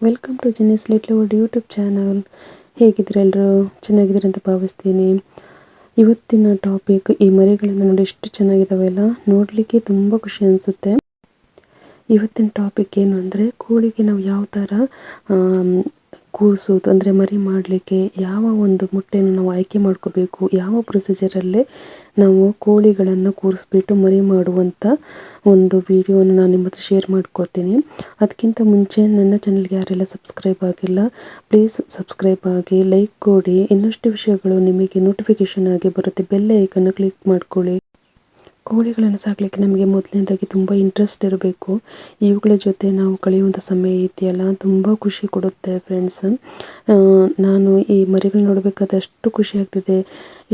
Welcome to Jini's little world YouTube channel ಹೇಗಿದ್ರೆ ಎಲ್ಲರೂ? ಅಂತ ಭಾವಿಸ್ತೀನಿ. ಇವತ್ತಿನ ಟಾಪಿಕ್ ಈ ಮರಿಗಳನ್ನು ನೋಡಿ ಎಷ್ಟು ಚೆನ್ನಾಗಿದ್ದಾವೆಲ್ಲ ನೋಡಲಿಕ್ಕೆ ತುಂಬ ಖುಷಿ ಅನಿಸುತ್ತೆ. ಇವತ್ತಿನ ಟಾಪಿಕ್ ಏನು ಅಂದರೆ, ಕೋಳಿಗೆ ನಾವು ಯಾವ ಥರ ಕೂರಿಸೋದು ಅಂದರೆ ಮರಿ ಮಾಡಲಿಕ್ಕೆ ಯಾವ ಒಂದು ಮೊಟ್ಟೆಯನ್ನು ನಾವು ಆಯ್ಕೆ ಮಾಡ್ಕೋಬೇಕು, ಯಾವ ಪ್ರೊಸೀಜರಲ್ಲೇ ನಾವು ಕೋಳಿಗಳನ್ನು ಕೂರಿಸ್ಬಿಟ್ಟು ಮರಿ ಮಾಡುವಂಥ ಒಂದು ವಿಡಿಯೋನ ನಾನು ನಿಮ್ಮ ಹತ್ರ ಶೇರ್ ಮಾಡ್ಕೊಳ್ತೀನಿ. ಅದಕ್ಕಿಂತ ಮುಂಚೆ ನನ್ನ ಚಾನಲ್ಗೆ ಯಾರೆಲ್ಲ ಸಬ್ಸ್ಕ್ರೈಬ್ ಆಗಿಲ್ಲ ಪ್ಲೀಸ್ ಸಬ್ಸ್ಕ್ರೈಬ್ ಆಗಿ ಲೈಕ್ ಕೊಡಿ. ಇನ್ನಷ್ಟು ವಿಷಯಗಳು ನಿಮಗೆ ನೋಟಿಫಿಕೇಷನ್ ಆಗಿ ಬರುತ್ತೆ ಬೆಲ್ ಐಕನ್ನು ಕ್ಲಿಕ್ ಮಾಡ್ಕೊಳ್ಳಿ. ಕೋಳಿಗಳನ್ನು ಸಾಕಲಿಕ್ಕೆ ನಮಗೆ ಮೊದಲನೇದಾಗಿ ತುಂಬ ಇಂಟ್ರೆಸ್ಟ್ ಇರಬೇಕು. ಇವುಗಳ ಜೊತೆ ನಾವು ಕಳೆಯುವಂಥ ಸಮಯ ಇದೆಯಲ್ಲ ತುಂಬ ಖುಷಿ ಕೊಡುತ್ತೆ ಫ್ರೆಂಡ್ಸ್ ನಾನು ಈ ಮರಿಗಳು ನೋಡಬೇಕಾದ್ರೆ ಅಷ್ಟು ಖುಷಿ ಆಗ್ತಿದೆ.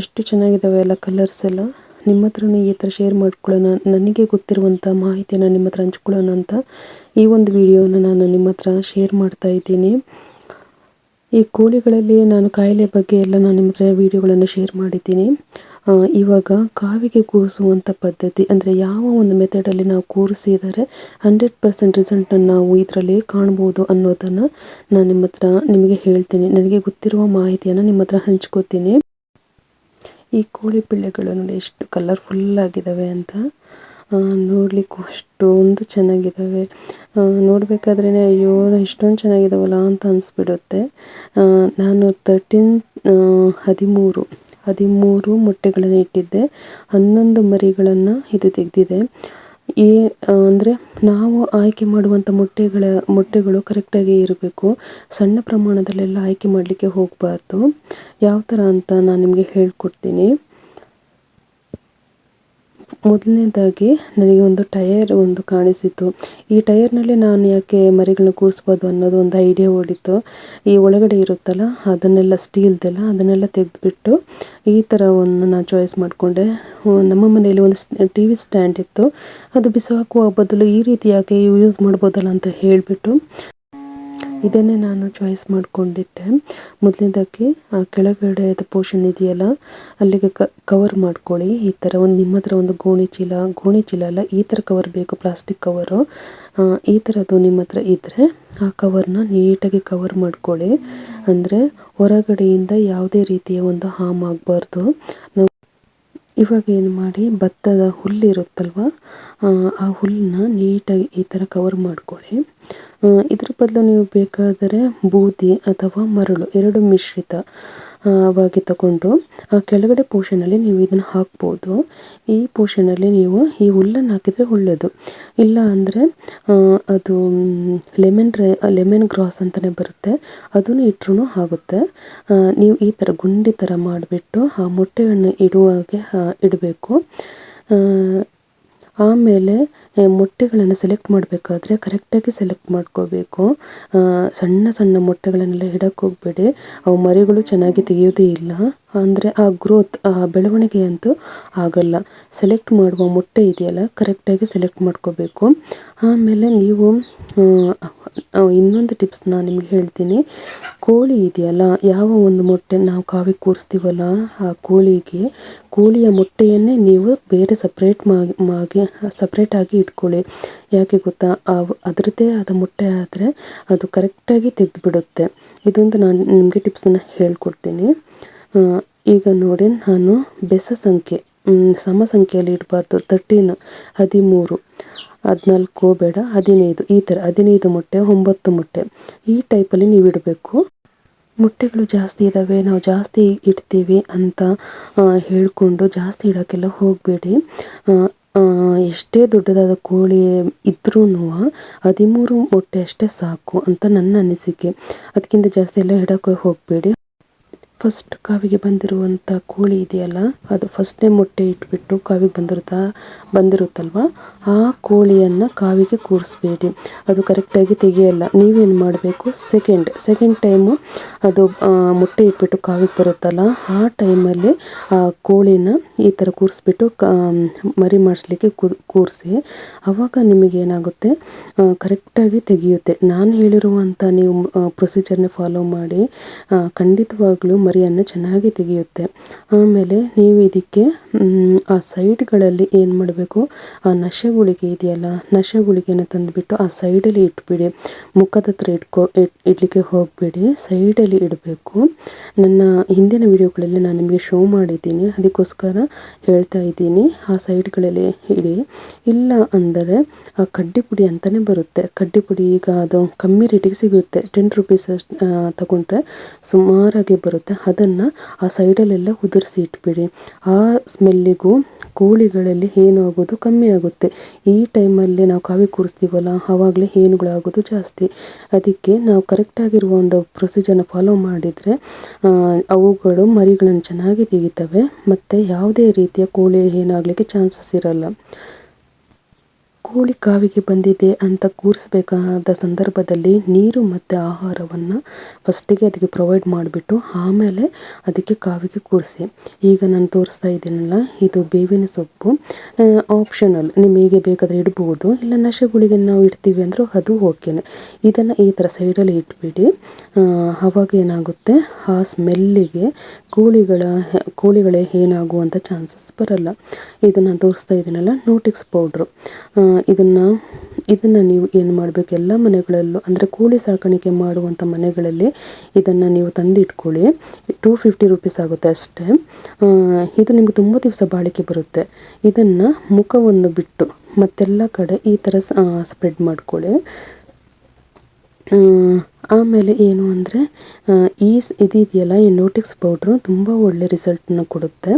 ಎಷ್ಟು ಚೆನ್ನಾಗಿದ್ದಾವೆ ಎಲ್ಲ ಕಲರ್ಸ್ ಎಲ್ಲ. ನಿಮ್ಮ ಹತ್ರನೂ ಈ ಥರ ಶೇರ್ ಮಾಡ್ಕೊಳ್ಳೋಣ. ನನಗೆ ಗೊತ್ತಿರುವಂಥ ಮಾಹಿತಿಯನ್ನು ನಿಮ್ಮ ಹತ್ರ ಹಂಚ್ಕೊಳ್ಳೋಣ ಅಂತ ಈ ಒಂದು ವಿಡಿಯೋನ ನಾನು ನಿಮ್ಮ ಹತ್ರ ಶೇರ್ ಮಾಡ್ತಾ ಇದ್ದೀನಿ. ಈ ಕೋಳಿಗಳಲ್ಲಿ ನಾನು ಕಾಯಿಲೆ ಬಗ್ಗೆ ಎಲ್ಲ ನಾನು ನಿಮ್ಮ ಹತ್ರ ವಿಡಿಯೋಗಳನ್ನು ಶೇರ್ ಮಾಡಿದ್ದೀನಿ. ಇವಾಗ ಕಾವಿಗೆ ಕೂರಿಸುವಂಥ ಪದ್ಧತಿ ಅಂದರೆ ಯಾವ ಒಂದು ಮೆಥಡಲ್ಲಿ ನಾವು ಕೂರಿಸಿದರೆ ಹಂಡ್ರೆಡ್ ಪರ್ಸೆಂಟ್ ರಿಸಲ್ಟನ್ನು ನಾವು ಇದರಲ್ಲಿ ಕಾಣ್ಬೋದು ಅನ್ನೋದನ್ನು ನಾನು ನಿಮ್ಮ ಹತ್ರ ನಿಮಗೆ ಹೇಳ್ತೀನಿ. ನನಗೆ ಗೊತ್ತಿರುವ ಮಾಹಿತಿಯನ್ನು ನಿಮ್ಮ ಹತ್ರ ಹಂಚ್ಕೋತೀನಿ. ಈ ಕೋಳಿ ಪಿಳ್ಳೆಗಳು ನೋಡಿ ಎಷ್ಟು ಕಲರ್ಫುಲ್ ಆಗಿದ್ದಾವೆ ಅಂತ. ನೋಡಲಿಕ್ಕೂ ಅಷ್ಟೊಂದು ಚೆನ್ನಾಗಿದ್ದಾವೆ ನೋಡಬೇಕಾದ್ರೇ ಅಯ್ಯೋ, ಇಷ್ಟೊಂದು ಚೆನ್ನಾಗಿದ್ದಾವಲ್ಲ ಅಂತ ಅನಿಸ್ಬಿಡುತ್ತೆ. ನಾನು ತರ್ಟೀನ್ ಹದಿಮೂರು ಹದಿಮೂರು ಮೊಟ್ಟೆಗಳನ್ನು ಇಟ್ಟಿದ್ದೆ. ಹನ್ನೊಂದು ಮರಿಗಳನ್ನು ಇದು ತೆಗೆದಿದೆ. ಈ ಅಂದರೆ ನಾವು ಆಯ್ಕೆ ಮಾಡುವಂಥ ಮೊಟ್ಟೆಗಳ, ಮೊಟ್ಟೆಗಳು ಕರೆಕ್ಟಾಗಿ ಇರಬೇಕು. ಸಣ್ಣ ಪ್ರಮಾಣದಲ್ಲೆಲ್ಲ ಆಯ್ಕೆ ಮಾಡಲಿಕ್ಕೆ ಹೋಗಬಾರ್ದು. ಯಾವ ಥರ ಅಂತ ನಾನು ನಿಮಗೆ ಹೇಳ್ಕೊಡ್ತೀನಿ. ಮೊದಲನೇದಾಗಿ ನನಗೆ ಒಂದು ಟಯರ್ ಒಂದು ಕಾಣಿಸಿತು. ಈ ಟಯರ್ನಲ್ಲಿ ನಾನು ಯಾಕೆ ಮರಿಗಳನ್ನ ಕೂರಿಸ್ಬೋದು ಅನ್ನೋದು ಒಂದು ಐಡಿಯಾ ಓಡಿತ್ತು. ಈ ಒಳಗಡೆ ಇರುತ್ತಲ್ಲ, ಅದನ್ನೆಲ್ಲ ಸ್ಟೀಲ್ದೆಲ್ಲ ಅದನ್ನೆಲ್ಲ ತೆಗೆದುಬಿಟ್ಟು ಈ ಥರ ಒಂದು ನಾನು ಚಾಯ್ಸ್ ಮಾಡಿಕೊಂಡೆ. ನಮ್ಮ ಮನೆಯಲ್ಲಿ ಒಂದು ಟಿ ವಿ ಸ್ಟ್ಯಾಂಡ್ ಇತ್ತು. ಅದು ಬಿಸಾಕುವ ಬದಲು ಈ ರೀತಿ ಯೂಸ್ ಮಾಡ್ಬೋದಲ್ಲ ಅಂತ ಹೇಳಿಬಿಟ್ಟು ಇದನ್ನೇ ನಾನು ಚಾಯ್ಸ್ ಮಾಡಿಕೊಂಡಿದ್ದೆ. ಮೊದಲನೇದಾಗಿ ಕೆಳಗಡೆ ಪೋರ್ಷನ್ ಇದೆಯಲ್ಲ, ಅಲ್ಲಿಗೆ ಕವರ್ ಮಾಡ್ಕೊಳ್ಳಿ. ಈ ಥರ ಒಂದು ನಿಮ್ಮ ಹತ್ರ ಒಂದು ಗೋಣಿ ಚೀಲ ಗೋಣಿ ಚೀಲ ಅಲ್ಲ, ಈ ಥರ ಕವರ್ ಬೇಕು ಪ್ಲಾಸ್ಟಿಕ್ ಕವರು ಈ ಥರದ್ದು ನಿಮ್ಮ ಹತ್ರ ಇದ್ದರೆ ಆ ಕವರ್ನ ನೀಟಾಗಿ ಕವರ್ ಮಾಡ್ಕೊಳ್ಳಿ. ಅಂದರೆ, ಹೊರಗಡೆಯಿಂದ ಯಾವುದೇ ರೀತಿಯ ಒಂದು ಹಾಮ್ ಆಗಬಾರ್ದು. ನಾವು ಇವಾಗ ಏನು ಮಾಡಿ, ಭತ್ತದ ಹುಲ್ಲಿರುತ್ತಲ್ವ, ಆ ಹುಲ್ಲನ್ನ ನೀಟಾಗಿ ಈ ಥರ ಕವರ್ ಮಾಡ್ಕೊಳ್ಳಿ. ಇದ್ರ ಬದಲು ನೀವು ಬೇಕಾದರೆ ಬೂದಿ ಅಥವಾ ಮರಳು ಎರಡು ಮಿಶ್ರಿತ ವಾಗಿ ತಗೊಂಡು ಕೆಳಗಡೆ ಪೋಷನಲ್ಲಿ ನೀವು ಇದನ್ನು ಹಾಕ್ಬೋದು. ಈ ಪೋರ್ಷನಲ್ಲಿ ನೀವು ಈ ಹುಲ್ಲನ್ನು ಹಾಕಿದರೆ ಒಳ್ಳೆಯದು ಇಲ್ಲ ಅಂದರೆ ಅದು ಲೆಮನ್ ಲೆಮನ್ ಗ್ರಾಸ್ ಅಂತಲೇ ಬರುತ್ತೆ. ಅದನ್ನು ಇಟ್ಟರೂ ಆಗುತ್ತೆ. ನೀವು ಈ ಥರ ಗುಂಡಿ ಥರ ಮಾಡಿಬಿಟ್ಟು ಆ ಮೊಟ್ಟೆಯನ್ನು ಇಡುವಾಗೆ ಇಡಬೇಕು. ಆಮೇಲೆ ಮೊಟ್ಟೆಗಳನ್ನು ಸೆಲೆಕ್ಟ್ ಮಾಡಬೇಕಾದ್ರೆ ಕರೆಕ್ಟಾಗಿ ಸೆಲೆಕ್ಟ್ ಮಾಡ್ಕೋಬೇಕು. ಸಣ್ಣ ಸಣ್ಣ ಮೊಟ್ಟೆಗಳನ್ನೆಲ್ಲ ಇಡಕ್ಕೆ ಹೋಗಬೇಡಿ. ಅವು ಮರಿಗಳು ಚೆನ್ನಾಗಿ ತೆಗೆಯೋದೇ ಇಲ್ಲ. ಅಂದರೆ ಆ ಗ್ರೋತ್ ಆ ಬೆಳವಣಿಗೆ ಅಂತೂ ಆಗಲ್ಲ. ಸೆಲೆಕ್ಟ್ ಮಾಡುವ ಮೊಟ್ಟೆ ಇದೆಯಲ್ಲ ಕರೆಕ್ಟಾಗಿ ಸೆಲೆಕ್ಟ್ ಮಾಡ್ಕೋಬೇಕು. ಆಮೇಲೆ ನೀವು ಇನ್ನೊಂದು ಟಿಪ್ಸ್ ನಾನು ನಿಮ್ಗೆ ಹೇಳ್ತೀನಿ. ಕೋಳಿ ಇದೆಯಲ್ಲ, ಯಾವ ಒಂದು ಮೊಟ್ಟೆ ನಾವು ಕಾವಿ ಕೂರಿಸ್ತೀವಲ್ಲ, ಆ ಕೋಳಿಗೆ, ಕೋಳಿಯ ಮೊಟ್ಟೆಯನ್ನೇ ನೀವು ಬೇರೆ ಸಪ್ರೇಟ್ ಮಾಗಿ ಸಪ್ರೇಟಾಗಿ ಇಟ್ಕೊಳ್ಳಿ. ಯಾಕೆ ಗೊತ್ತಾ? ಅದರದ್ದೇ ಆದ ಮೊಟ್ಟೆ ಆದರೆ ಅದು ಕರೆಕ್ಟಾಗಿ ತೆಗೆದುಬಿಡುತ್ತೆ. ಇದೊಂದು ನಾನು ನಿಮಗೆ ಟಿಪ್ಸನ್ನು ಹೇಳ್ಕೊಡ್ತೀನಿ. ಈಗ ನೋಡಿ, ನಾನು ಬೆಸ ಸಂಖ್ಯೆ ಸಮ ಸಂಖ್ಯೆಯಲ್ಲಿ ಇಡಬಾರ್ದು ತರ್ಟೀನ್ ಹದಿಮೂರು. ಹದಿನಾಲ್ಕು ಬೇಡ, ಹದಿನೈದು. ಈ ಥರ ಹದಿನೈದು ಮೊಟ್ಟೆ, ಒಂಬತ್ತು ಮೊಟ್ಟೆ. ಈ ಟೈಪಲ್ಲಿ ನೀವು ಇಡಬೇಕು. ಮೊಟ್ಟೆಗಳು ಜಾಸ್ತಿ ಇದ್ದಾವೆ ನಾವು ಜಾಸ್ತಿ ಇಡ್ತೀವಿ ಅಂತ ಹೇಳಿಕೊಂಡು ಜಾಸ್ತಿ ಇಡೋಕ್ಕೆಲ್ಲ ಹೋಗಬೇಡಿ. ಎಷ್ಟೇ ದೊಡ್ಡದಾದ ಕೋಳಿ ಇದ್ರೂ ಹದಿಮೂರು ಮೊಟ್ಟೆ ಅಷ್ಟೇ ಸಾಕು ಅಂತ ನನ್ನ ಅನಿಸಿಕೆ. ಅದಕ್ಕಿಂತ ಜಾಸ್ತಿ ಎಲ್ಲ ಇಡೋಕ್ಕೆ ಹೋಗಬೇಡಿ. ಫಸ್ಟ್ ಕಾವಿಗೆ ಬಂದಿರುವಂತ ಕೋಳಿ ಇದೆಯಲ್ಲ, ಅದು ಫಸ್ಟ್ನೇ ಮೊಟ್ಟೆ ಇಟ್ಬಿಟ್ಟು ಕಾವಿಗೆ ಬಂದಿರುತ್ತಾ, ಬಂದಿರುತ್ತಲ್ವಾ? ಆ ಕೋಳಿಯನ್ನ ಕಾವಿಗೆ ಕೂರಿಸ್ಬೇಡಿ. ಅದು ಕರೆಕ್ಟಾಗಿ ತೆಗೆಯಲ್ಲ. ನೀವೇನು ಮಾಡಬೇಕು? ಸೆಕೆಂಡ್ ಸೆಕೆಂಡ್ ಟೈಮು ಅದು ಮೊಟ್ಟೆ ಇಟ್ಬಿಟ್ಟು ಕಾವಿಗೆ ಬರುತ್ತಲ್ಲ, ಆ ಟೈಮಲ್ಲಿ ಆ ಕೋಳಿನ ಈ ಥರ ಕೂರಿಸ್ಬಿಟ್ಟು ಮರಿ ಮಾಡಿಸ್ಲಿಕ್ಕೆ ಕೂರಿಸಿ ಆವಾಗ ನಿಮಗೇನಾಗುತ್ತೆ ಕರೆಕ್ಟಾಗಿ ತೆಗೆಯುತ್ತೆ. ನಾನು ಹೇಳಿರುವಂಥ ನೀವು ಪ್ರೊಸೀಜರ್ನ ಫಾಲೋ ಮಾಡಿ ಖಂಡಿತವಾಗ್ಲೂ ಮರಿ ಚೆನ್ನಾಗಿ ತೆಗೆಯುತ್ತೆ. ಆಮೇಲೆ ನೀವು ಇದಕ್ಕೆ ಆ ಸೈಡ್ಗಳಲ್ಲಿ ಏನು ಮಾಡಬೇಕು? ಆ ನಶೆ ಗುಳಿಗೆ ಇದೆಯಲ್ಲ, ನಶೆ ಗುಳಿಗೆನ ತಂದುಬಿಟ್ಟು ಆ ಸೈಡಲ್ಲಿ ಇಟ್ಬಿಡಿ. ಮುಖದ ಹತ್ರ ಇಟ್ಕೊ ಇಡ್ಲಿಕ್ಕೆ ಹೋಗಬೇಡಿ. ಸೈಡಲ್ಲಿ ಇಡಬೇಕು. ನನ್ನ ಹಿಂದಿನ ವಿಡಿಯೋಗಳಲ್ಲಿ ನಾನು ನಿಮಗೆ ಶೋ ಮಾಡಿದ್ದೀನಿ. ಅದಕ್ಕೋಸ್ಕರ ಹೇಳ್ತಾ ಇದ್ದೀನಿ, ಆ ಸೈಡ್ಗಳಲ್ಲಿ ಇಡಿ. ಇಲ್ಲ ಅಂದರೆ ಆ ಕಡ್ಡಿ ಪುಡಿ ಅಂತಲೇ ಬರುತ್ತೆ. ಕಡ್ಡಿ ಪುಡಿ ಈಗ ಅದು ಕಮ್ಮಿ ರೇಟಿಗೆ ಸಿಗುತ್ತೆ. ಟೆನ್ ರುಪೀಸ್ ತಗೊಂಡ್ರೆ ಸುಮಾರಾಗಿ ಬರುತ್ತೆ. ಅದನ್ನು ಆ ಸೈಡಲ್ಲೆಲ್ಲ ಉದುರಿಸಿ ಇಟ್ಬಿಡಿ. ಆ ಸ್ಮೆಲ್ಲಿಗೂ ಕೋಳಿಗಳಲ್ಲಿ ಆಗೋದು ಕಮ್ಮಿ ಆಗುತ್ತೆ. ಈ ಟೈಮಲ್ಲಿ ನಾವು ಕಾವಿ ಕೂರಿಸ್ತೀವಲ್ಲ, ಆವಾಗಲೇ ಹೇನುಗಳಾಗೋದು ಜಾಸ್ತಿ. ಅದಕ್ಕೆ ನಾವು ಕರೆಕ್ಟಾಗಿರುವ ಒಂದು ಪ್ರೊಸೀಜರ್ನ ಫಾಲೋ ಮಾಡಿದರೆ ಅವುಗಳು ಮರಿಗಳನ್ನು ಚೆನ್ನಾಗಿ ತೆಗಿತವೆ, ಮತ್ತು ಯಾವುದೇ ರೀತಿಯ ಕೋಳಿ ಏನಾಗಲಿಕ್ಕೆ ಚಾನ್ಸಸ್ ಇರಲ್ಲ. ಕೋಳಿ ಕಾವಿಗೆ ಬಂದಿದೆ ಅಂತ ಕೂರಿಸ್ಬೇಕಾದ ಸಂದರ್ಭದಲ್ಲಿ ನೀರು ಮತ್ತು ಆಹಾರವನ್ನು ಫಸ್ಟಿಗೆ ಅದಕ್ಕೆ ಪ್ರೊವೈಡ್ ಮಾಡಿಬಿಟ್ಟು ಆಮೇಲೆ ಅದಕ್ಕೆ ಕಾವಿಗೆ ಕೂರಿಸಿ. ಈಗ ನಾನು ತೋರಿಸ್ತಾ ಇದ್ದೀನಲ್ಲ, ಇದು ಬೇವಿನ ಸೊಪ್ಪು. ಆಪ್ಷನಲ್ ನಿಮಗೆ ಬೇಕಾದರೆ ಇಡ್ಬೋದು, ಇಲ್ಲ ನಶೆಗಳಿಗೆ ನಾವು ಇಡ್ತೀವಿ ಅಂದರೂ ಅದು ಓಕೆನೆ ಇದನ್ನು ಈ ಥರ ಸೈಡಲ್ಲಿ ಇಟ್ಬಿಡಿ. ಆವಾಗ ಏನಾಗುತ್ತೆ, ಆ ಸ್ಮೆಲ್ಲಿಗೆ ಕೋಳಿಗಳ ಕೋಳಿಗಳೇ ಏನಾಗುವಂಥ ಚಾನ್ಸಸ್ ಬರಲ್ಲ. ಇದನ್ನು ತೋರಿಸ್ತಾ ಇದ್ದೀನಲ್ಲ ನೋಟಿಕ್ಸ್ ಪೌಡ್ರು ಇದನ್ನು ಇದನ್ನು ನೀವು ಏನು ಮಾಡಬೇಕು, ಎಲ್ಲ ಮನೆಗಳಲ್ಲೂ, ಅಂದರೆ ಕೋಳಿ ಸಾಕಾಣಿಕೆ ಮಾಡುವಂಥ ಮನೆಗಳಲ್ಲಿ ಇದನ್ನು ನೀವು ತಂದಿಟ್ಕೊಳ್ಳಿ. ಟೂ ಫಿಫ್ಟಿ ರುಪೀಸ್ ಆಗುತ್ತೆ ಅಷ್ಟೇ. ಇದು ನಿಮಗೆ ತುಂಬ ದಿವಸ ಬಾಳಿಕೆ ಬರುತ್ತೆ. ಇದನ್ನು ಮುಖವನ್ನು ಬಿಟ್ಟು ಮತ್ತೆಲ್ಲ ಕಡೆ ಈ ಥರ ಸ್ಪ್ರೆಡ್ ಮಾಡ್ಕೊಳ್ಳಿ. ಆಮೇಲೆ ಏನು ಅಂದರೆ ಈ ಇದೆಯಲ್ಲ ಈ ನೋಟಿಕ್ಸ್ ಪೌಡ್ರು ತುಂಬ ಒಳ್ಳೆ ರಿಸಲ್ಟನ್ನ ಕೊಡುತ್ತೆ.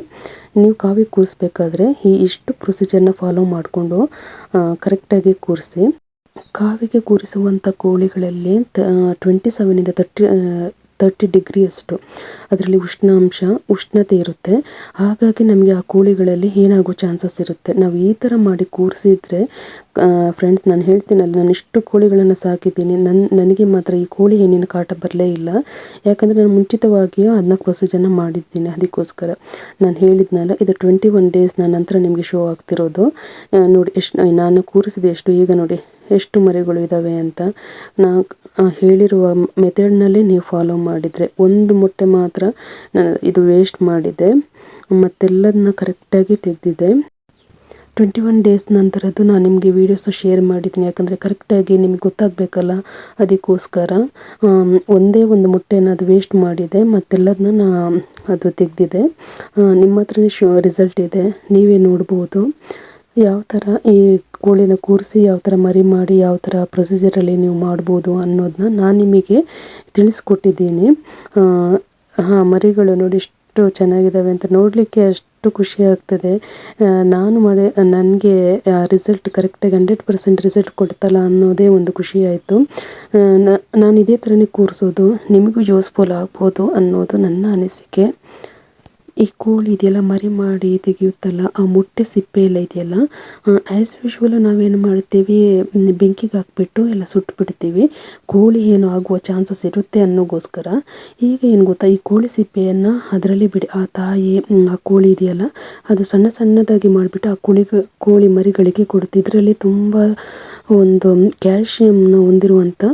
ನೀವು ಕಾವಿ ಕೂರಿಸ್ಬೇಕಾದ್ರೆ ಈ ಇಷ್ಟು ಪ್ರೊಸೀಜರ್ನ ಫಾಲೋ ಮಾಡಿಕೊಂಡು ಕರೆಕ್ಟಾಗಿ ಕೂರಿಸಿ. ಕಾವಿಗೆ ಕೂರಿಸುವಂಥ ಕೋಳಿಗಳಲ್ಲಿ ತ ಟ್ವೆಂಟಿ ಸೆವೆನಿಂದ ತರ್ಟಿ ತರ್ಟಿ ಡಿಗ್ರಿಯಷ್ಟು ಅದರಲ್ಲಿ ಉಷ್ಣಾಂಶ, ಉಷ್ಣತೆ ಇರುತ್ತೆ. ಹಾಗಾಗಿ ನಮಗೆ ಆ ಕೋಳಿಗಳಲ್ಲಿ ಏನಾಗೋ ಚಾನ್ಸಸ್ ಇರುತ್ತೆ. ನಾವು ಈ ಥರ ಮಾಡಿ ಕೂರಿಸಿದ್ರೆ ಫ್ರೆಂಡ್ಸ್ ನಾನು ಹೇಳ್ತೀನಲ್ಲ, ನಾನು ಇಷ್ಟು ಕೋಳಿಗಳನ್ನು ಸಾಕಿದ್ದೀನಿ. ನನ್ನ ನನಗೆ ಮಾತ್ರ ಈ ಕೋಳಿ ಹೆಣ್ಣಿನ ಕಾಟ ಬರಲೇ ಇಲ್ಲ. ಯಾಕಂದರೆ ನಾನು ಮುಂಚಿತವಾಗಿಯೂ ಅದನ್ನ ಪ್ರೊಸೀಜರ್ನ ಮಾಡಿದ್ದೀನಿ ಅದಕ್ಕೋಸ್ಕರ. ನಾನು ಹೇಳಿದ್ನಲ್ಲ, ಇದು ಟ್ವೆಂಟಿ ಒನ್ ಡೇಸ್ ನಂತರ ನಿಮಗೆ ಶೋ ಆಗ್ತಿರೋದು. ನೋಡಿ, ಎಷ್ಟು, ನಾನು ಕೂರಿಸಿದೆ ಎಷ್ಟು, ಈಗ ನೋಡಿ, ಎಷ್ಟು ಮರಿಗಳು ಇದ್ದಾವೆ ಅಂತ. ನಾ ಹೇಳಿರುವ ಮೆಥಡ್ನಲ್ಲೇ ನೀವು ಫಾಲೋ ಮಾಡಿದರೆ. ಒಂದು ಮೊಟ್ಟೆ ಮಾತ್ರ ನಾನು ಇದು ವೇಸ್ಟ್ ಮಾಡಿದೆ. ಮತ್ತೆಲ್ಲದನ್ನ ಕರೆಕ್ಟಾಗಿ ತೆಗೆದಿದೆ. ಟ್ವೆಂಟಿ ಒನ್ ಡೇಸ್ ನಂತರದ್ದು ನಾನು ನಿಮಗೆ ವೀಡಿಯೋಸು ಶೇರ್ ಮಾಡಿದ್ದೀನಿ. ಯಾಕಂದರೆ ಕರೆಕ್ಟಾಗಿ ನಿಮಗೆ ಗೊತ್ತಾಗಬೇಕಲ್ಲ? ಅದಕ್ಕೋಸ್ಕರ ಒಂದೇ ಒಂದು ಮೊಟ್ಟೆನ ಅದು ವೇಸ್ಟ್ ಮಾಡಿದೆ. ಮತ್ತೆಲ್ಲದನ್ನ ನಾ, ಅದು ತೆಗೆದಿದೆ. ನಿಮ್ಮ ಹತ್ರನೇ ಶೋ ರಿಸಲ್ಟ್ ಇದೆ. ನೀವೇ ನೋಡ್ಬೋದು. ಯಾವ ಥರ ಈ ಕೋಳಿನ ಕೂರಿಸಿ ಯಾವ ಥರ ಮರಿ ಮಾಡಿ ಯಾವ ಥರ ಪ್ರೊಸೀಜರಲ್ಲಿ ನೀವು ಮಾಡ್ಬೋದು ಅನ್ನೋದನ್ನ ನಾನು ನಿಮಗೆ ತಿಳಿಸ್ಕೊಟ್ಟಿದ್ದೀನಿ. ಹಾಂ, ಮರಿಗಳು ನೋಡಿ ಎಷ್ಟು ಚೆನ್ನಾಗಿದ್ದಾವೆ ಅಂತ ನೋಡಲಿಕ್ಕೆ ಅಷ್ಟು ಖುಷಿ ಆಗ್ತದೆ. ನಾನು ಮಾಡಿ ನನಗೆ ರಿಸಲ್ಟ್ ಕರೆಕ್ಟಾಗಿ ಹಂಡ್ರೆಡ್ ಪರ್ಸೆಂಟ್ ರಿಸಲ್ಟ್ ಕೊಡ್ತಲ್ಲ ಅನ್ನೋದೇ ಒಂದು ಖುಷಿ ಆಯಿತು. ನಾನು ಇದೇ ಥರನೇ ಕೂರಿಸೋದು, ನಿಮಗೂ ಯೂಸ್ಫುಲ್ ಆಗ್ಬೋದು ಅನ್ನೋದು ನನ್ನ ಅನಿಸಿಕೆ. ಈ ಕೋಳಿ ಇದೆಯಲ್ಲ, ಮರಿ ಮಾಡಿ ತೆಗೆಯುತ್ತಲ್ಲ, ಆ ಮೊಟ್ಟೆ ಸಿಪ್ಪೆ ಎಲ್ಲ ಇದೆಯಲ್ಲ ಆ್ಯಸ್ ಯೂಶ್ವಲ್ ನಾವೇನು ಮಾಡ್ತೀವಿ ಬೆಂಕಿಗೆ ಹಾಕ್ಬಿಟ್ಟು ಎಲ್ಲ ಸುಟ್ಟು ಬಿಡ್ತೀವಿ ಕೋಳಿ ಏನು ಆಗುವ ಚಾನ್ಸಸ್ ಇರುತ್ತೆ ಅನ್ನೋಗೋಸ್ಕರ. ಈಗ ಏನು ಗೊತ್ತಾ, ಈ ಕೋಳಿ ಸಿಪ್ಪೆಯನ್ನು ಅದರಲ್ಲಿ ಬಿಡಿ, ಆ ತಾಯಿ ಆ ಕೋಳಿ ಇದೆಯಲ್ಲ, ಅದು ಸಣ್ಣ ಸಣ್ಣದಾಗಿ ಮಾಡಿಬಿಟ್ಟು ಆ ಕೋಳಿ ಕೋಳಿ ಮರಿಗಳಿಗೆ ಕೊಡುತ್ತೆ. ಇದರಲ್ಲಿ ತುಂಬ ಒಂದು ಕ್ಯಾಲ್ಶಿಯಂನ ಹೊಂದಿರುವಂಥ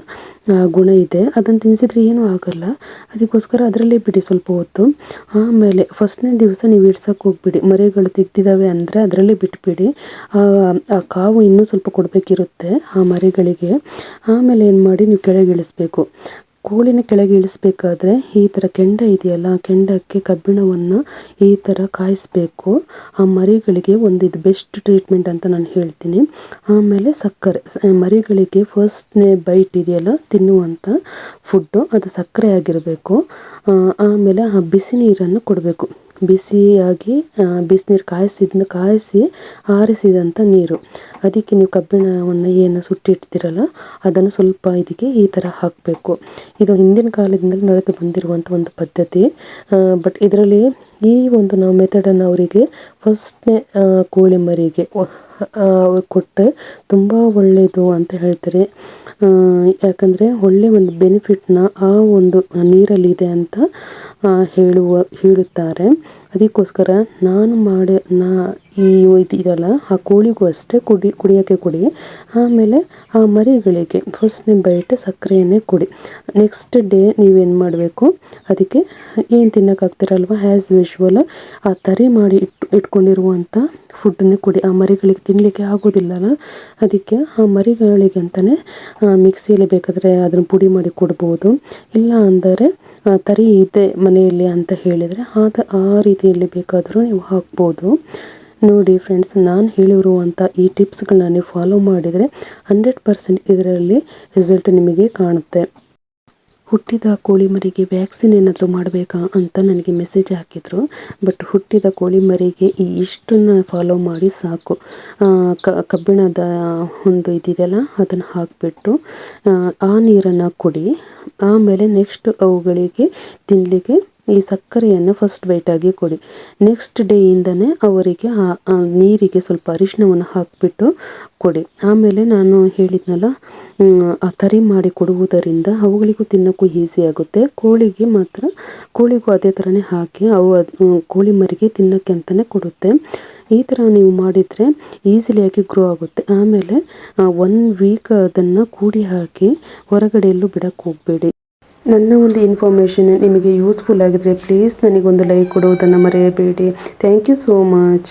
ಗುಣ ಇದೆ. ಅದನ್ನು ತಿನ್ನಿಸಿದ್ರೆ ಏನೂ ಆಗಲ್ಲ. ಅದಕ್ಕೋಸ್ಕರ ಅದರಲ್ಲೇ ಬಿಡಿ ಸ್ವಲ್ಪ ಹೊತ್ತು. ಆಮೇಲೆ ಫಸ್ಟ್ನೇ ದಿವಸ ನೀವು ಇಡ್ಸೋಕೆ ಹೋಗ್ಬಿಡಿ. ಮರಿಗಳು ತೆಗ್ದಿದ್ದಾವೆ ಅಂದರೆ ಅದರಲ್ಲೇ ಬಿಟ್ಬಿಡಿ. ಆ ಕಾವು ಇನ್ನೂ ಸ್ವಲ್ಪ ಕೊಡಬೇಕಿರುತ್ತೆ ಆ ಮರಿಗಳಿಗೆ. ಆಮೇಲೆ ಏನು ಮಾಡಿ ನೀವು ಕೆಳಗೆ ಇಳಿಸ್ಬೇಕು. ಕೋಳಿನ ಕೆಳಗೆ ಇಳಿಸ್ಬೇಕಾದ್ರೆ ಈ ಥರ ಕೆಂಡ ಇದೆಯಲ್ಲ ಕೆಂಡಕ್ಕೆ ಕಬ್ಬಿಣವನ್ನು ಈ ಥರ ಕಾಯಿಸ್ಬೇಕು. ಆ ಮರಿಗಳಿಗೆ ಒಂದು ಇದು ಬೆಸ್ಟ್ ಟ್ರೀಟ್ಮೆಂಟ್ ಅಂತ ನಾನು ಹೇಳ್ತೀನಿ. ಆಮೇಲೆ ಸಕ್ಕರೆ. ಮರಿಗಳಿಗೆ ಫಸ್ಟ್ನೇ ಬೈಟ್ ಇದೆಯಲ್ಲ ತಿನ್ನುವಂಥ ಫುಡ್ಡು ಅದು ಸಕ್ಕರೆ ಆಗಿರಬೇಕು. ಆಮೇಲೆ ಆ ಬಿಸಿ ನೀರನ್ನು ಕೊಡಬೇಕು. ಬಿಸಿಯಾಗಿ ಬಿಸಿನೀರು ಕಾಯಿಸಿದ ಕಾಯಿಸಿ ಆರಿಸಿದಂಥ ನೀರು. ಅದಕ್ಕೆ ನೀವು ಕಬ್ಬಿಣವನ್ನು ಏನು ಸುಟ್ಟಿಡ್ತೀರಲ್ಲ ಅದನ್ನು ಸ್ವಲ್ಪ ಇದಕ್ಕೆ ಈ ಥರ ಹಾಕಬೇಕು. ಇದು ಹಿಂದಿನ ಕಾಲದಿಂದಲೂ ನಡೆದು ಬಂದಿರುವಂಥ ಒಂದು ಪದ್ಧತಿ. ಬಟ್ ಇದರಲ್ಲಿ ಈ ಒಂದು ನಾವು ಮೆಥಡನ್ನು ಅವರಿಗೆ ಫಸ್ಟ್ನೇ ಕೋಳಿ ಮರಿಗೆ ಕೊಟ್ಟರೆ ತುಂಬ ಒಳ್ಳೆಯದು ಅಂತ ಹೇಳ್ತಾರೆ. ಯಾಕಂದರೆ ಒಳ್ಳೆ ಒಂದು ಬೆನಿಫಿಟ್ನ ಆ ಒಂದು ನೀರಲ್ಲಿದೆ ಅಂತ ಹೇಳುವ, ಹೇಳುತ್ತಾರೆ. ಅದಕ್ಕೋಸ್ಕರ ನಾನು ಮಾಡಿ, ನಾ, ಈ ಇದು ಇದಲ್ಲ ಆ ಕೋಳಿಗೂ ಅಷ್ಟೇ ಕುಡಿ ಕುಡಿಯೋಕ್ಕೆ ಕೊಡಿ. ಆಮೇಲೆ ಆ ಮರಿಗಳಿಗೆ ಫಸ್ಟ್ನೇ ಬೈಟ್ ಸಕ್ಕರೆಯನ್ನೇ ಕೊಡಿ. ನೆಕ್ಸ್ಟ್ ಡೇ ನೀವೇನು ಮಾಡಬೇಕು? ಅದಕ್ಕೆ ಏನು ತಿನ್ನೋಕ್ಕಾಗ್ತಿರಲ್ವ? ಆ್ಯಸ್ ಆ ತರಿ ಮಾಡಿ ಇಟ್ಟು ಇಟ್ಕೊಂಡಿರುವಂಥ ಫುಡ್ಡನ್ನು ಕೊಡಿ, ಆ ಮರಿಗಳಿಗೆ ತಿನ್ನಲಿಕ್ಕೆ ಆಗೋದಿಲ್ಲಲ್ಲ ಅದಕ್ಕೆ ಆ ಮರಿಗಳಿಗೆ ಅಂತಲೇ ಮಿಕ್ಸಿಯಲ್ಲಿ ಬೇಕಾದರೆ ಅದನ್ನು ಪುಡಿ ಮಾಡಿ ಕೊಡ್ಬೋದು. ಇಲ್ಲ ಅಂದರೆ ತರಿ ಇದೆ ಮನೆಯಲ್ಲಿ ಅಂತ ಹೇಳಿದರೆ ಆದ, ಆ ರೀತಿಯಲ್ಲಿ ಬೇಕಾದರೂ ನೀವು ಹಾಕ್ಬೋದು. ನೋಡಿ ಫ್ರೆಂಡ್ಸ್ ನಾನು ಹೇಳಿರುವಂಥ ಈ ಟಿಪ್ಸ್ಗಳನ್ನ ನೀವು ಫಾಲೋ ಮಾಡಿದರೆ ಹಂಡ್ರೆಡ್ ಪರ್ಸೆಂಟ್ ಇದರಲ್ಲಿ ರಿಸಲ್ಟ್ ನಿಮಗೆ ಕಾಣುತ್ತೆ. ಹುಟ್ಟಿದ ಕೋಳಿ ಮರಿಗೆ ವ್ಯಾಕ್ಸಿನ್ ಏನಾದರೂ ಮಾಡಬೇಕಾ ಅಂತ ನನಗೆ ಮೆಸೇಜ್ ಹಾಕಿದರು. ಬಟ್ ಹುಟ್ಟಿದ ಕೋಳಿ ಮರಿಗೆ ಈ ಇಷ್ಟನ್ನು ಫಾಲೋ ಮಾಡಿ ಸಾಕು. ಕಬ್ಬಿಣದ ಒಂದು ಇದಿದೆಯಲ್ಲ, ಅದನ್ನು ಹಾಕಿಬಿಟ್ಟು, ಆ ನೀರನ್ನು ಕುಡಿ. ಆಮೇಲೆ ನೆಕ್ಸ್ಟ್ ಅವುಗಳಿಗೆ ತಿನ್ನಲಿಕ್ಕೆ ಈ ಸಕ್ಕರೆಯನ್ನು ಫಸ್ಟ್ ಬೈಟಾಗಿ ಕೊಡಿ. ನೆಕ್ಸ್ಟ್ ಡೇಯಿಂದನೇ ಅವರಿಗೆ ಆ ಆ ನೀರಿಗೆ ಸ್ವಲ್ಪ ಅರಿಶಿನವನ್ನು ಹಾಕಿಬಿಟ್ಟು ಕೊಡಿ. ಆಮೇಲೆ ನಾನು ಹೇಳಿದ್ನಲ್ಲ ಆ ತರಿ ಮಾಡಿ ಕೊಡುವುದರಿಂದ ಅವುಗಳಿಗೂ ತಿನ್ನೋಕ್ಕೂ ಈಸಿ ಆಗುತ್ತೆ. ಕೋಳಿಗೆ ಮಾತ್ರ, ಕೋಳಿಗೂ ಅದೇ ಥರನೇ ಹಾಕಿ ಅವು ಕೋಳಿ ಮರಿಗೆ ತಿನ್ನೋಕ್ಕೆ ಅಂತಲೇ ಕೊಡುತ್ತೆ. ಈ ಥರ ನೀವು ಮಾಡಿದರೆ ಈಸಿಲಿಯಾಗಿ ಗ್ರೋ ಆಗುತ್ತೆ. ಆಮೇಲೆ ಒನ್ ವೀಕ್ ಅದನ್ನು ಕೂಡಿ ಹಾಕಿ ಹೊರಗಡೆಯಲ್ಲೂ ಬಿಡಕ್ಕೆ ಹೋಗಬೇಡಿ. ನನ್ನ ಒಂದು ಇನ್ಫಾರ್ಮೇಷನ್ ನಿಮಗೆ ಯೂಸ್ಫುಲ್ ಆಗಿದ್ರೆ ಪ್ಲೀಸ್ ನನಗೊಂದು ಲೈಕ್ ಕೊಡುವುದನ್ನು ಮರೆಯಬೇಡಿ. Thank you so much